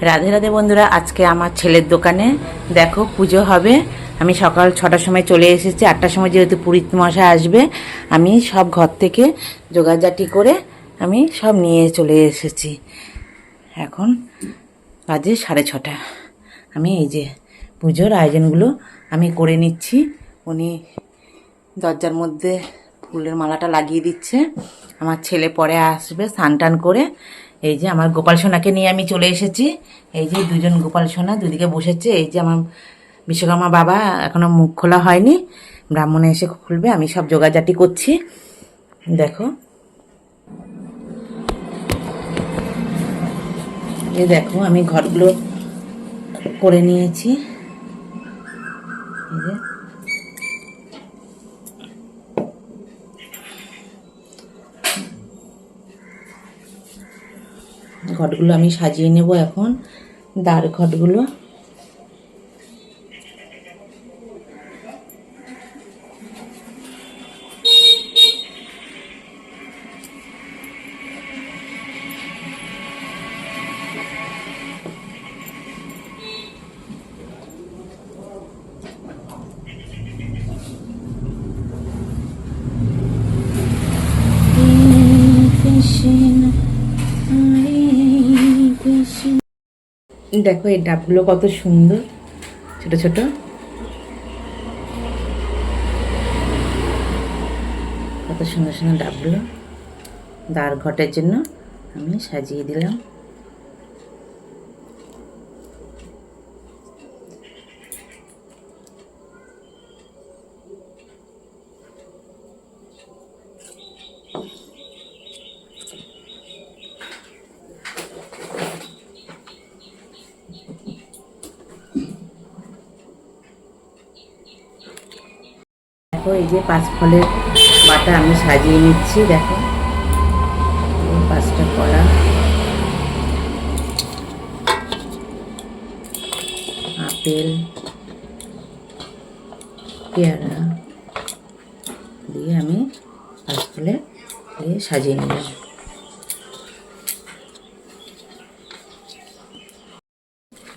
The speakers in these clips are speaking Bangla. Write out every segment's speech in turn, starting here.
রাধে রাধে বন্ধুরা, আজকে আমার ছেলের দোকানে দেখো পুজো হবে। আমি সকাল ছটার সময় চলে এসেছি, আটটার সময় যেহেতু পুরীত মশাই আসবে, আমি সব ঘর থেকে জোগাড়জাটি করে আমি সব নিয়ে চলে এসেছি। এখন বাজে সাড়ে ছটা। আমি এই যে পুজোর আয়োজনগুলো আমি করে নিচ্ছি। উনি দরজার মধ্যে ফুলের মালাটা লাগিয়ে দিচ্ছে। আমার ছেলে পরে আসবে স্নান টান করে। এই যে আমার গোপাল সোনাকে নিয়ে আমি চলে এসেছি। এই যে দুজন গোপাল সোনা দুদিকে বসেছে। এই যে আমার বিশ্বকর্মা বাবা, এখনও মুখ খোলা হয়নি। ব্রাহ্মণে এসে খুলবে, আমি সব জোগাড়জাটি করছি। দেখো। এই দেখো, আমি ঘরগুলো করে নিয়েছি। এই যে। ঘটগুলো আমি সাজিয়ে নেব এখন দাঁড় ঘটগুলো। দেখো এই ডাবগুলো কত সুন্দর, ছোট ছোট। কত সুন্দর সুন্দর ডাবগুলো। দাঁড় ঘটের জন্য আমি সাজিয়ে দিলাম। দেখো, এই যে পাঁচ ফলের বাটা আমি সাজিয়ে নিচ্ছি, দেখো। পাঁচটা কলা। আপেল, পেয়ারা দিয়ে আমি পাঁচ ফলে দিয়ে সাজিয়ে নিলাম।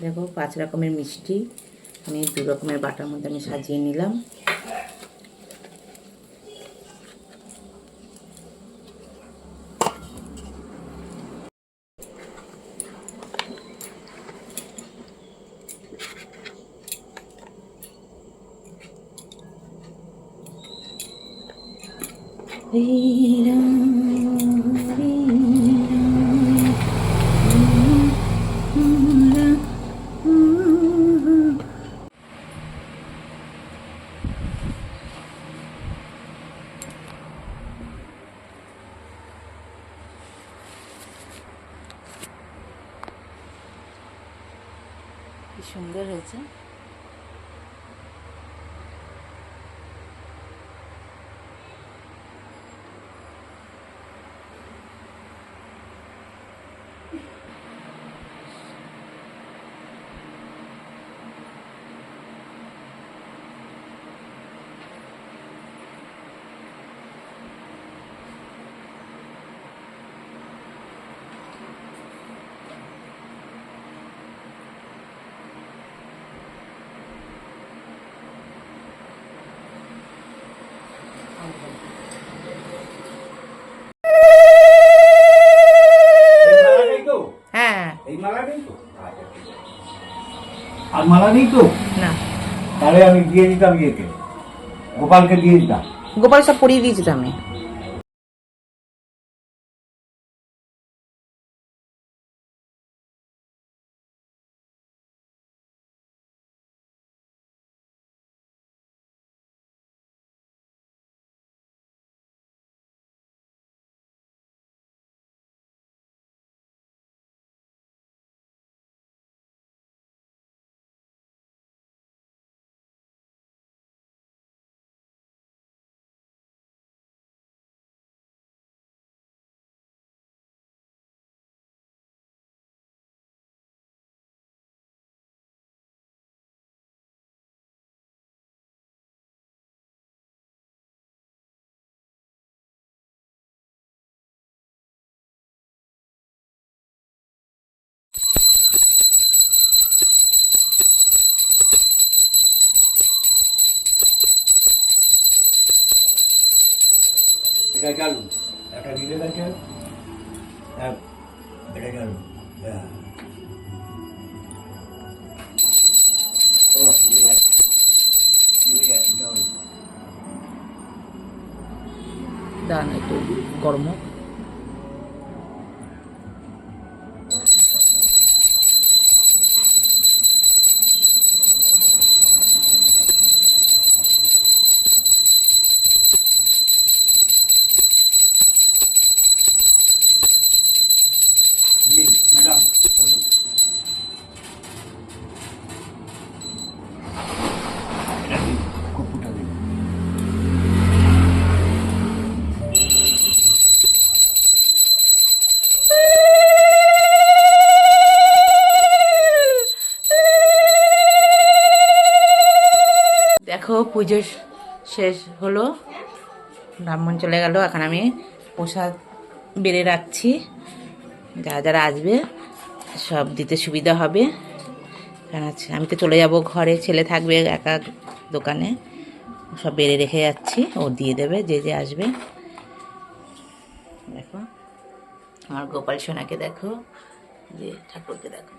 দেখো, পাঁচ রকমের মিষ্টি আমি দু রকমের বাটার মধ্যে আমি সাজিয়ে নিলাম। কি সুন্দর হয়েছে এই মালা নেই তো হ্যাঁ এই মালা নেই তো আচ্ছা, ঠিক আছে। আর মালা নেই তো? না। তাহলে আমি দিয়ে দিতাম ইয়েকে। গোপালকে দিয়ে দিতাম। গোপাল সব পরিয়ে দিয়েছি তো আমি। এটা জানুন একটা বিবেক আছে এটা জানুন হ্যাঁ। ও বিবেক আছে এটা কর্ম দেখো পুজো শেষ হলো। ব্রাহ্মণ চলে গেল, এখন আমি প্রসাদ বেড়ে রাখছি। যারা যারা আসবে, সব দিতে সুবিধা হবে। কারণ আমি তো চলে যাব ঘরে, ছেলে থাকবে একা দোকানে। সব বেড়ে রেখে যাচ্ছি, ও দিয়ে দেবে, যে যে আসবে। দেখো, আমার গোপাল সোনাকে দেখো, যে ঠাকুরকে দেখো।